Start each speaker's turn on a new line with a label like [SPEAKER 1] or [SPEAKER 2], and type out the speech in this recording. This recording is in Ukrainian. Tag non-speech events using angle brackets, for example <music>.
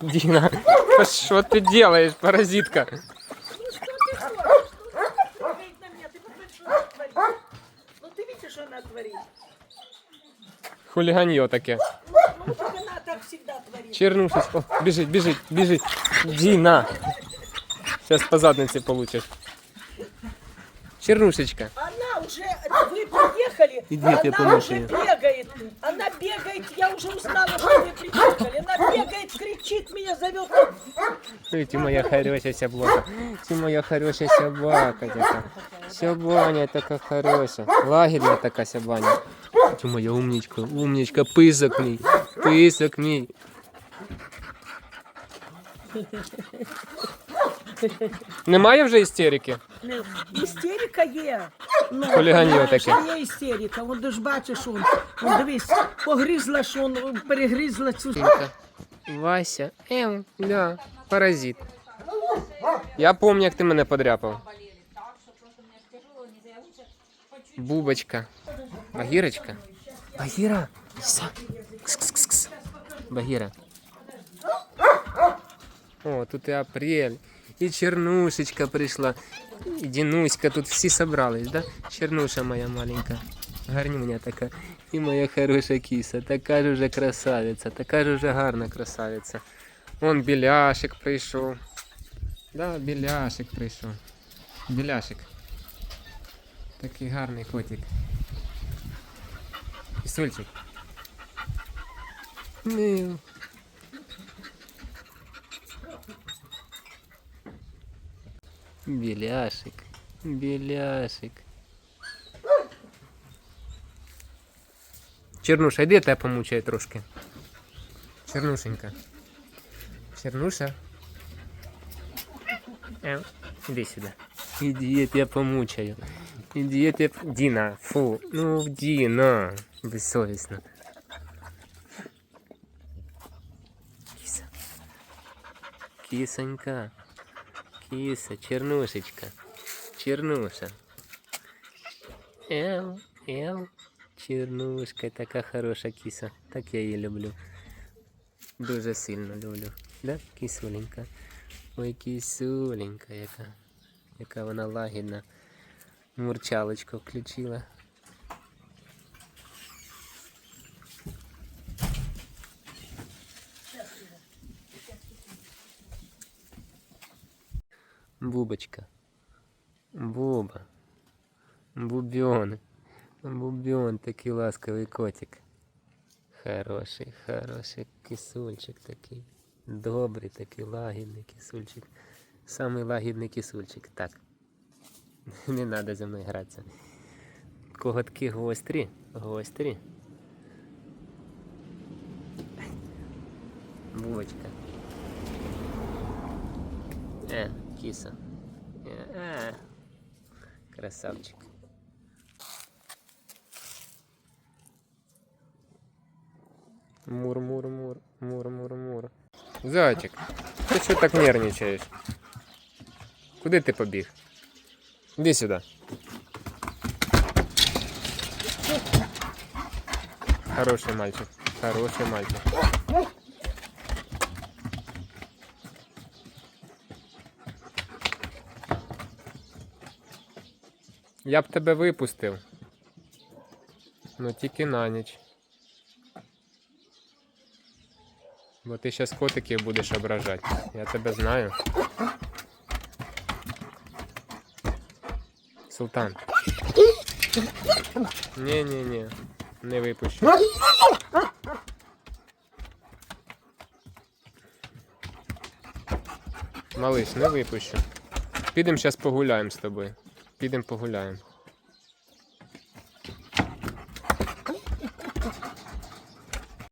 [SPEAKER 1] Дина, да что ты <laughs> делаешь, паразитка?
[SPEAKER 2] Ну что ты хочешь? Ну, смотреть на меня, ты посмотри, что она творит. Ну ты видишь, что она творит?
[SPEAKER 1] Хулиганье таке.
[SPEAKER 2] Ну так она так всегда творит.
[SPEAKER 1] Чернушечка. О, бежит, бежит, бежит. Дина. Сейчас по заднице получишь. Чернушечка.
[SPEAKER 2] Она уже, вы приехали,
[SPEAKER 1] Иди, я тебя
[SPEAKER 2] она уже
[SPEAKER 1] помучаю.
[SPEAKER 2] бегает. Она бегает, я уже узнала, что вы приехали. Она бегает, кричит, меня зовет.
[SPEAKER 1] Ой, Ты моя хорошая собака. Ты моя хорошая собака. Така. Собаня така хороша. Лагерна така собаня. Ти моя умничка, умничка, писок мій. Писок мій. Немає вже істерики?
[SPEAKER 2] Істерика є. Ну,
[SPEAKER 1] Хуліганьо
[SPEAKER 2] знаєш,
[SPEAKER 1] таке.
[SPEAKER 2] Є істерика. Вон ти ж бачиш, он, он, дивись, погризла, що он, перегризла цю.
[SPEAKER 1] Вася, ем, да, паразит. Я пам'ятаю, як ти мене подряпав. Бубочка. Багірочка. Багіра. Кс-кс-кс. Багіра. О, тут і апрель. І Чернушечка прийшла. І Дінуська, тут всі собрались, да? Чернуша моя маленька. Гарнюня така. І моя хороша кіса. Така ж уже красавиця, така ж уже гарна красавиця. Вон біляшик прийшов. Да, біляшик прийшов. Біляшик. Такий гарний котик. Ісульчик. Мил. Біляшик. Біляшик. Чернуша, йди я тебе помучаю трошки. Чернушенька. Чернуша. Ем, Іди сюди. Іди, я тебе помучаю. Іди, я тебе... Діна, фу. Ну, Діна. Безсовісно. Кіса. Кисонька. Киса, чернушечка. Чернуша. Ел, ел. Чернушка, така хороша кіса. Так я її люблю. Дуже сильно люблю. Да? Кисуленька. Ой, кисуленька яка. Яка вона лагідна. Мурчалочку включила. Бубочка. Буба. Бубен. Бубен, такий ласковий котик. Хороший, хороший кисульчик такий. Добрий такий лагідний кисульчик. Самий лагідний кисульчик. Так. <laughs> Не треба зі мною гратися. Коготки гострі. Гострі. Бубочка. Е, киса. Е, е. Красавчик. Мур-мур-мур, мур-мур-мур. Зайчик, ти що так нервничаєш? Куди ти побіг? Іди сюди. Хороший мальчик. Хороший мальчик. Я б тебе випустив. Ну тільки на ніч. Бо ти зараз котиків будеш ображати. Я тебе знаю. Султан. Ні-ні-ні. Не випущу. Малиш, не випущу. Підемо зараз погуляємо з тобою. Підемо погуляємо.